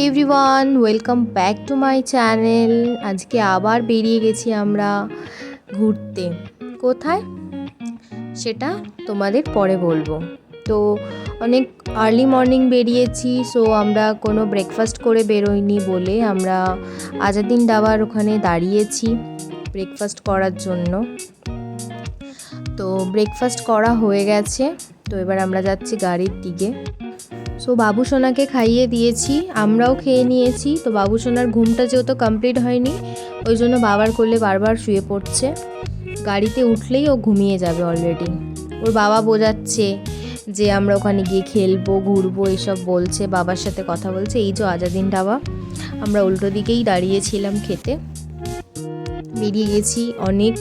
Everyone welcome back to my channel আজকে আবার বেরিয়ে গেছি আমরা ঘুরতে। কোথায়? সেটা তোমাদের পরে বলব। তো অনেক আর্লি মর্নিং বেরিয়েছি সো আমরা কোনো ব্রেকফাস্ট করে বেরোইনি বলে আমরা আজাদিন ডাবার ওখানে দাঁড়িয়েছি ব্রেকফাস্ট করার জন্য। তো ব্রেকফাস্ট করা হয়ে গেছে, তো এবার আমরা যাচ্ছি গাড়ির দিকে। সো বাবু সোনাকে খাইয়ে দিয়েছি, আমরাও খেয়ে নিয়েছি। তো বাবু সোনার ঘুমটা যেহেতু কমপ্লিট হয়নি, ওই জন্য বাবার কোলে বারবার শুয়ে পড়ছে। গাড়িতে উঠলেই ও ঘুমিয়ে যাবে অলরেডি ওর বাবা বোঝাচ্ছে যে আমরা ওখানে গিয়ে খেলব, ঘুরবো, এসব বলছে, বাবার সাথে কথা বলছে, এই যে আজাদিন ধাবা আমরা উল্টো দিকেই দাঁড়িয়েছিলাম খেতে। বেরিয়ে গেছি, অনেক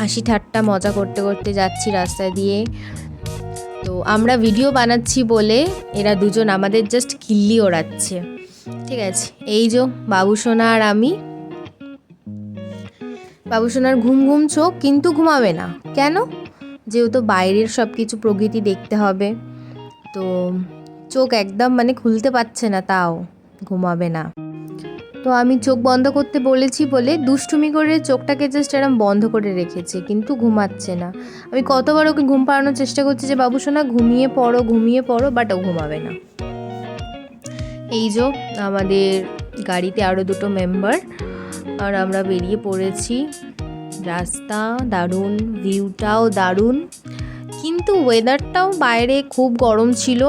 হাসি ঠাট্টা মজা করতে করতে যাচ্ছি রাস্তা দিয়ে। তো আমরা ভিডিও বানাচ্ছি বলে এরা দুজন আমাদের জাস্ট কিল্লি ওড়াচ্ছে। ঠিক আছে, এই যে বাবু সোনা আর আমি। বাবু সোনার ঘুম ঘুম চোখ কিন্তু ঘুমাবে না। কেন? যেহেতু বাইরের সব কিছু প্রকৃতি দেখতে হবে। তো চোখ একদম মানে খুলতে পারছে না, তাও ঘুমাবে না। তো আমি চোখ বন্ধ করতে বলেছি বলে দুষ্টুমি করে চোখটাকে জাস্ট এরম বন্ধ করে রেখেছে, কিন্তু ঘুমাচ্ছে না। আমি কতবার ওকে ঘুম পাড়ানোর চেষ্টা করছি যে, বাবু সোনা, ঘুমিয়ে পড়ো ঘুমিয়ে পড়ো বাট ও ঘুমাবে না। এই যে আমাদের গাড়িতে আরও দুটো মেম্বার আর আমরা বেরিয়ে পড়েছি। রাস্তা দারুণ ভিউটাও দারুণ, কিন্তু ওয়েদারটাও বাইরে খুব গরম ছিল।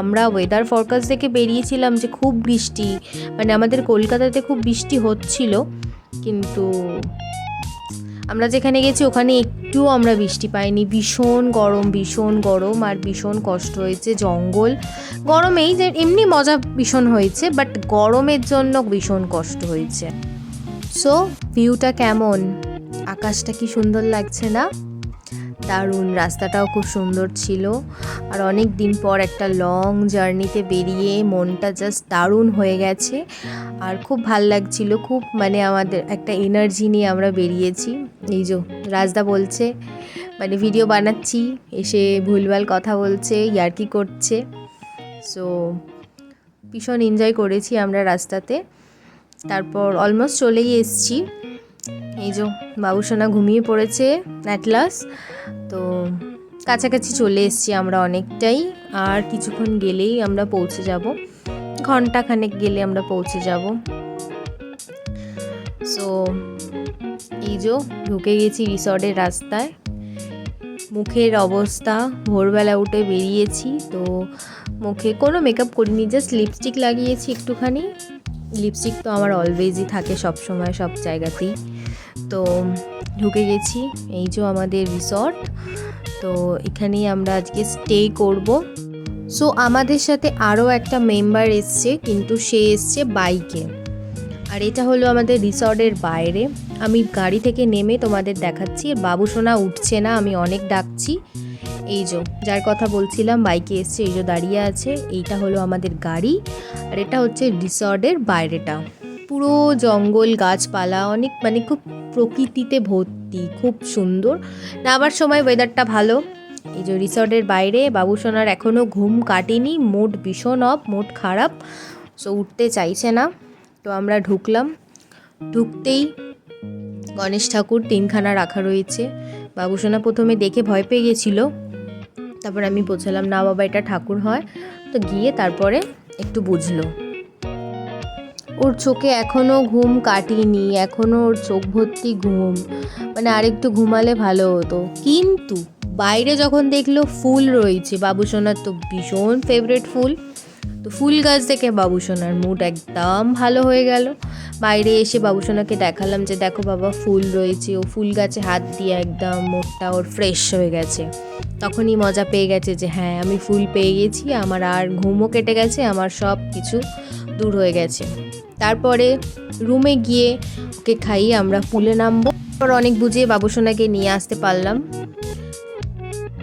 আমরা ওয়েদার ফরকাস্ট দেখে বেরিয়েছিলাম যে খুব বৃষ্টি মানে আমাদের কলকাতাতে খুব বৃষ্টি হচ্ছিল, কিন্তু আমরা যেখানে গেছি ওখানে একটুও আমরা বৃষ্টি পাইনি। ভীষণ গরম ভীষণ গরম আর ভীষণ কষ্ট হয়েছে, জঙ্গল। গরমেই যে এমনি মজা ভীষণ হয়েছে বাট গরমের জন্য ভীষণ কষ্ট হয়েছে। সো ভিউটা কেমন? আকাশটা কি সুন্দর লাগছে না? দারুণ, রাস্তাটাও খুব সুন্দর ছিল। আর অনেক দিন পর একটা লং জার্নিতে বেরিয়ে মনটা জাস্ট দারুণ হয়ে গেছে। আর খুব ভালো লাগছিল, খুব মানে আমাদের একটা এনার্জি নিয়ে আমরা বেরিয়েছি। এই যে রাজদা বলছে মানে ভিডিও বানাচ্ছি, এসে ভুলভাল কথা বলছে ইয়ার্কি করছে। সো ভীষণ এনজয় করেছি আমরা রাস্তাতে। তারপর অলমোস্ট চলেই এসছি। এই যে বাবুসোনা ঘুমিয়ে পড়েছে অ্যাটলাস তো কাছাকাছি চলে এসছি আমরা অনেকটাই, আর কিছুক্ষণ গেলেই আমরা পৌঁছে যাব। ঘন্টাখানেক গেলে আমরা পৌঁছে যাব। সো এই যে ঢুকে গেছি রিসর্টের রাস্তায়। মুখের অবস্থা, ভোরবেলা উঠে বেরিয়েছি, তো মুখে কোনো মেকআপ করিনি জাস্ট লিপস্টিক লাগিয়েছি একটুখানি। লিপস্টিক তো আমার অলওয়েজই থাকে সব সময় সব জায়গাতেই। তো ঢুকে গেছি, এই যে আমাদের রিসর্ট তো এখানেই আমরা আজকে স্টে করব। সো আমাদের সাথে আরও একটা মেম্বার এসছে, কিন্তু সে এসছে বাইকে আর এটা হলো আমাদের রিসর্টের বাইরে। আমি গাড়ি থেকে নেমে তোমাদের দেখাচ্ছি আর বাবু সোনা উঠছে না, আমি অনেক ডাকছি। এই যে, যার কথা বলছিলাম বাইকে এসছে, এই যে দাঁড়িয়ে আছে, এইটা হলো আমাদের গাড়ি। আর এটা হচ্ছে রিসর্টের বাইরেটা। পুরো জঙ্গল গাছপালা, অনেক মানে খুব প্রকৃতিতে ভর্তি, খুব সুন্দর। নামার সময় ওয়েদারটা ভালো। এই যে রিসর্টের বাইরে বাবুসোনার এখনও ঘুম কাটেনি মোট ভীষণ অফ মোট খারাপ সো উঠতে চাইছে না। তো আমরা ঢুকলাম। ঢুকতেই গণেশ ঠাকুর তিনখানা রাখা রয়েছে। বাবুসোনা প্রথমে দেখে ভয় পেয়ে গেছিল। তারপর আমি বোঝালাম না বাবা, এটা ঠাকুর হয়। তো গিয়ে তারপরে একটু বুঝলো। ওর চোখে এখনও ঘুম কাটিনি এখনও ওর চোখ ভর্তি ঘুম। মানে আরেকটু ঘুমালে ভালো হতো। কিন্তু বাইরে যখন দেখল ফুল রয়েছে বাবুসোনার তো ভীষণ ফেভারেট ফুল। তো ফুল গাছ দেখে বাবুসোনার মুড একদম ভালো হয়ে গেল। বাইরে এসে বাবুসোনাকে দেখালাম যে, দেখো বাবা, ফুল রয়েছে। ও ফুল গাছে হাত দিয়ে একদম মুডটা ওর ফ্রেশ হয়ে গেছে। তখনই মজা পেয়ে গেছে যে হ্যাঁ আমি ফুল পেয়ে গেছি। আমার আর ঘুমও কেটে গেছে, আমার সব কিছু দূর হয়ে গেছে। তারপরে রুমে গিয়ে ওকে খাইয়ে আমরা পুলে নামবো। তারপর অনেক বুঝিয়ে বাবুসোনাকে নিয়ে আসতে পারলাম।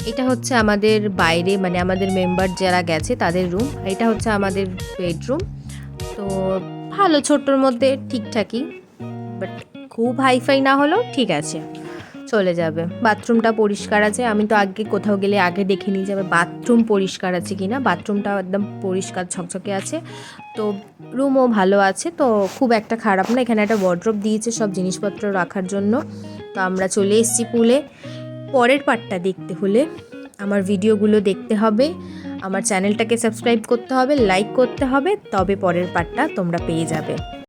এটা হচ্ছে আমাদের বাইরে মানে আমাদের মেম্বার যারা গেছে তাদের রুম। এটা হচ্ছে আমাদের বেডরুম। তো ভালো ছোট্টর মধ্যে ঠিকঠাকই, বাট খুব হাইফাই না হলেও ঠিক আছে। চলে যাবে। বাথরুমটা পরিষ্কার আছে, আমি তো আগে কোথাও গেলে আগে দেখে নিয়ে যাবে বাথরুম পরিষ্কার আছে কি না বাথরুমটাও একদম পরিষ্কার ঝকঝকে আছে, তো রুমও ভালো আছে, তো খুব একটা খারাপ না। এখানে একটা ওয়ার্ড্রপ দিয়েছে সব জিনিসপত্র রাখার জন্য। তো আমরা চলে এসেছি পুলে পরের পার্টটা দেখতে হলে আমার ভিডিওগুলো দেখতে হবে, আমার চ্যানেলটাকে সাবস্ক্রাইব করতে হবে লাইক করতে হবে, তবে পরের পার্টটা তোমরা পেয়ে যাবে।